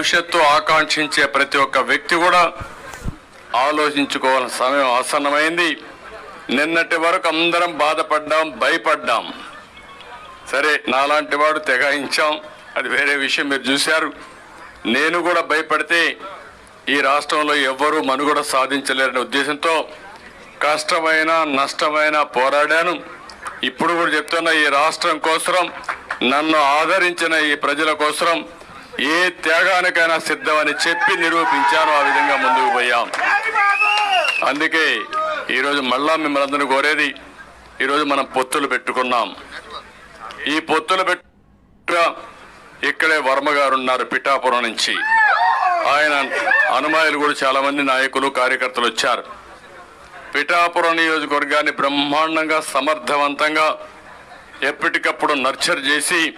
భవిష్యత్తు ఆకాంక్షించే ప్రతి ఒక్క వ్యక్తి కూడా ఆలోచించుకోవాల్సిన సమయం ఆసన్నమైంది. నిన్నటి వరకు అందరం బాధపడ్డాం భయపడ్డాం. సరే నాలాంటి వాడు తెగాయించాం. అది వేరే విషయం మీరు చూశారు. నేను కూడా భయపడితే ఈ రాష్ట్రంలో ఎవ్వరూ మనుగడ సాధించలేరనే ఉద్దేశంతో కష్టమైన నష్టమైన పోరాడాను. ఇప్పుడు కూడా చెప్తున్నా ఈ రాష్ట్రం కోసరం నన్ను ఆదరించిన ఈ ప్రజల కోసరం ఏ త్యాగానికైనా సిద్ధమని చెప్పి నిరూపించాను ఆ విధంగా ముందుకు పోయాం. అందుకే ఈరోజు మళ్ళా మిమ్మల్ని అందరూ కోరేది ఈరోజు మనం పొత్తులు పెట్టుకున్నాం. ఈ పొత్తులు పెట్ట ఇక్కడే వర్మ గారు ఉన్నారు పిఠాపురం నుంచి. ఆయన అనుమాయులు కూడా చాలా మంది నాయకులు కార్యకర్తలు వచ్చారు. పిఠాపురం నియోజకవర్గాన్ని బ్రహ్మాండంగా సమర్థవంతంగా ఎప్పటికప్పుడు నర్చర్ చేసి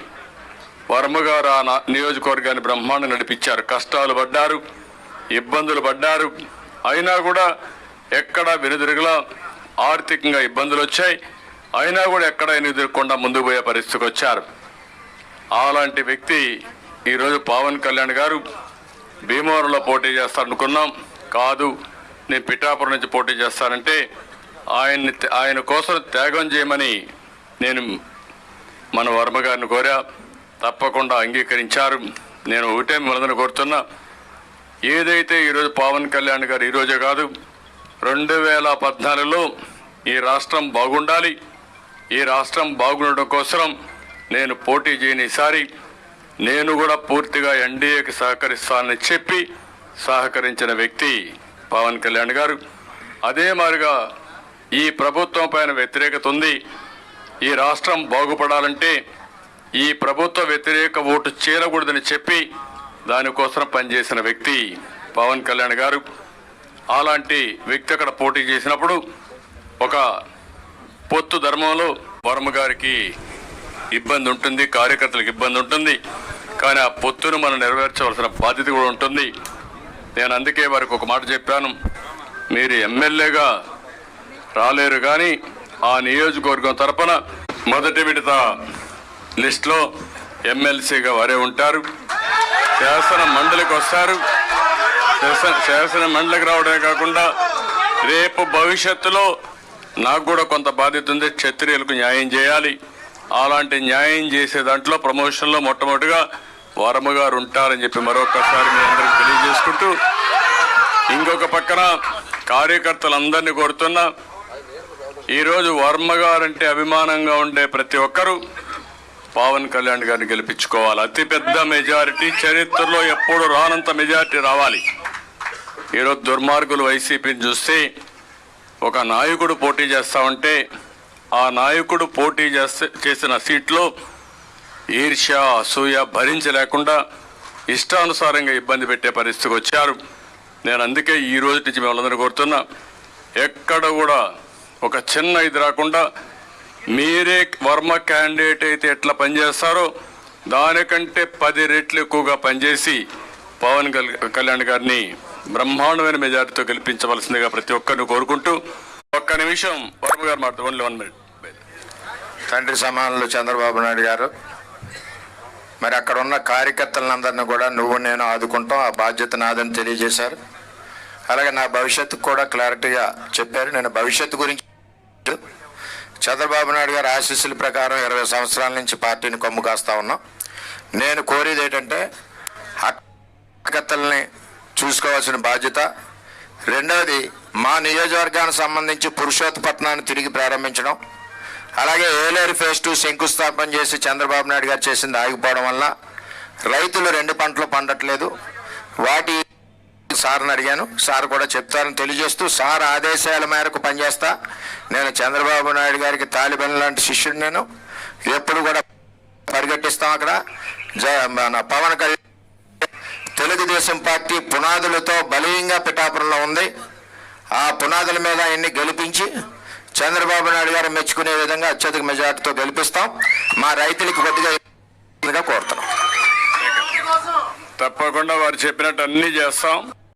వర్మగారు ఆ నా- నియోజకవర్గాన్ని బ్రహ్మాండం నడిపించారు. కష్టాలు పడ్డారు ఇబ్బందులు పడ్డారు. అయినా కూడా ఎక్కడ వెనుదిరుగులా ఆర్థికంగా ఇబ్బందులు వచ్చాయి. అయినా కూడా ఎక్కడ ఎదుర్కొండా ముందుకు పోయే పరిస్థితికి వచ్చారు. అలాంటి వ్యక్తి ఈరోజు పవన్ కళ్యాణ్ గారు భీమవరంలో పోటీ చేస్తారనుకున్నాం. కాదు నేను పిఠాపురం నుంచి పోటీ చేస్తానంటే ఆయన్ని ఆయన కోసం త్యాగం చేయమని నేను మన వర్మ గారిని కోరా. తప్పకుండా అంగీకరించారు. నేను ఒకటే మొదలు కోరుతున్నా ఏదైతే ఈరోజు పవన్ కళ్యాణ్ గారు ఈరోజే కాదు రెండు వేల పద్నాలుగులో ఈ రాష్ట్రం బాగుండాలి. ఈ రాష్ట్రం బాగుండడం కోసం నేను పోటీ చేయని ఈసారి నేను కూడా పూర్తిగా ఎన్డీఏకి సహకరిస్తానని చెప్పి సహకరించిన వ్యక్తి పవన్ కళ్యాణ్ గారు. అదే మాదిరిగా ఈ ప్రభుత్వం పైన వ్యతిరేకత ఉంది. ఈ రాష్ట్రం బాగుపడాలంటే ఈ ప్రభుత్వ వ్యతిరేక ఓటు చేరకూడదని చెప్పి దానికోసం పనిచేసిన వ్యక్తి పవన్ కళ్యాణ్ గారు. అలాంటి వ్యక్తి అక్కడ పోటీ చేసినప్పుడు ఒక పొత్తు ధర్మంలో వర్మ గారికి ఇబ్బంది ఉంటుంది కార్యకర్తలకు ఇబ్బంది ఉంటుంది. కానీ ఆ పొత్తును మనం నెరవేర్చవలసిన బాధ్యత కూడా ఉంటుంది. నేను అందుకే వారికి ఒక మాట చెప్పాను. మీరు ఎమ్మెల్యేగా రాలేరు కానీ ఆ నియోజకవర్గం తరపున మొదటి విడత లిస్ట్లో ఎమ్మెల్సీగా వారే ఉంటారు. శాసన మండలికి వస్తారు. శాసన శాసన మండలికి రావడమే కాకుండా రేపు భవిష్యత్తులో నాకు కూడా కొంత బాధ్యత ఉంది. క్షత్రియులకు న్యాయం చేయాలి. అలాంటి న్యాయం చేసే దాంట్లో ప్రమోషన్లో మొట్టమొదటిగా వర్మ గారు ఉంటారని చెప్పి మరొకసారి మీ అందరికి తెలియజేసుకుంటూ ఇంకొక పక్కన కార్యకర్తలందరినీ కోరుతున్నా. ఈరోజు వర్మ గారంటే అభిమానంగా ఉండే ప్రతి ఒక్కరూ పవన్ కళ్యాణ్ గారిని గెలిపించుకోవాలి. అతిపెద్ద మెజారిటీ చరిత్రలో ఎప్పుడు రానంత మెజారిటీ రావాలి. ఈరోజు దుర్మార్గులు వైసీపీని చూస్తే ఒక నాయకుడు పోటీ చేస్తా ఉంటే ఆ నాయకుడు పోటీ చేస్తే చేసిన సీట్లో ఈర్ష్య అసూయ భరించలేకుండా ఇష్టానుసారంగా ఇబ్బంది పెట్టే పరిస్థితికి వచ్చారు. నేను అందుకే ఈ రోజు నుంచి మిమ్మల్ని కోరుతున్నా ఎక్కడ కూడా ఒక చిన్న ఇది రాకుండా మీరే వర్మ క్యాండిడేట్ అయితే ఎట్లా పనిచేస్తారో దానికంటే పది రెట్లు ఎక్కువగా పనిచేసి పవన్ కల్- కళ్యాణ్ గారిని బ్రహ్మాండమైన మెజారిటీతో గెలిపించవలసిందిగా ప్రతి ఒక్కరిని కోరుకుంటూ ఒక్క నిమిషం వర్మ గారు మాట్లాడు. ఓన్లీ వన్ మినిట్ తండ్రి సమానులు చంద్రబాబు నాయుడు గారు మరి అక్కడ ఉన్న కార్యకర్తలందరినీ కూడా నువ్వు నేను ఆదుకుంటాం. ఆ బాధ్యత నాదని తెలియజేశారు. అలాగే నా భవిష్యత్తు కూడా క్లారిటీగా చెప్పారు. నేను భవిష్యత్తు గురించి చంద్రబాబు నాయుడు గారి ఆశీస్సుల ప్రకారం ఇరవై సంవత్సరాల నుంచి పార్టీని కొమ్ము కాస్తా ఉన్నాం. నేను కోరేది ఏంటంటే కార్యకర్తల్ని చూసుకోవాల్సిన బాధ్యత. రెండవది మా నియోజకవర్గానికి సంబంధించి పురుషోత్తపట్నాన్ని తిరిగి ప్రారంభించడం. అలాగే ఏలేరు ఫేజ్ టూ శంకుస్థాపన చేసి చంద్రబాబు నాయుడు గారు చేసింది ఆగిపోవడం వల్ల రైతులు రెండు పంటలు పండట్లేదు. వాటి సార్ని అడిగాను. సార్ కూడా చెప్తారని తెలియజేస్తూ సార్ ఆదేశాల మేరకు పనిచేస్తా. నేను చంద్రబాబు నాయుడు గారికి తాలిబన్ లాంటి శిష్యుడు నేను ఎప్పుడు కూడా పరిగెట్టిస్తాం అక్కడ. జ మన పవన్ కళ్యాణ్ తెలుగుదేశం పార్టీ పునాదులతో బలీయంగా పిఠాపురంలో ఉంది. ఆ పునాదుల మీద ఆయన్ని గెలిపించి చంద్రబాబు నాయుడు గారు మెచ్చుకునే విధంగా అత్యధిక మెజార్టీతో గెలిపిస్తాం. మా రైతులకు కొద్దిగా కోరుతున్నాం. తప్పకుండా వారు చెప్పినట్టు అన్ని చేస్తాం.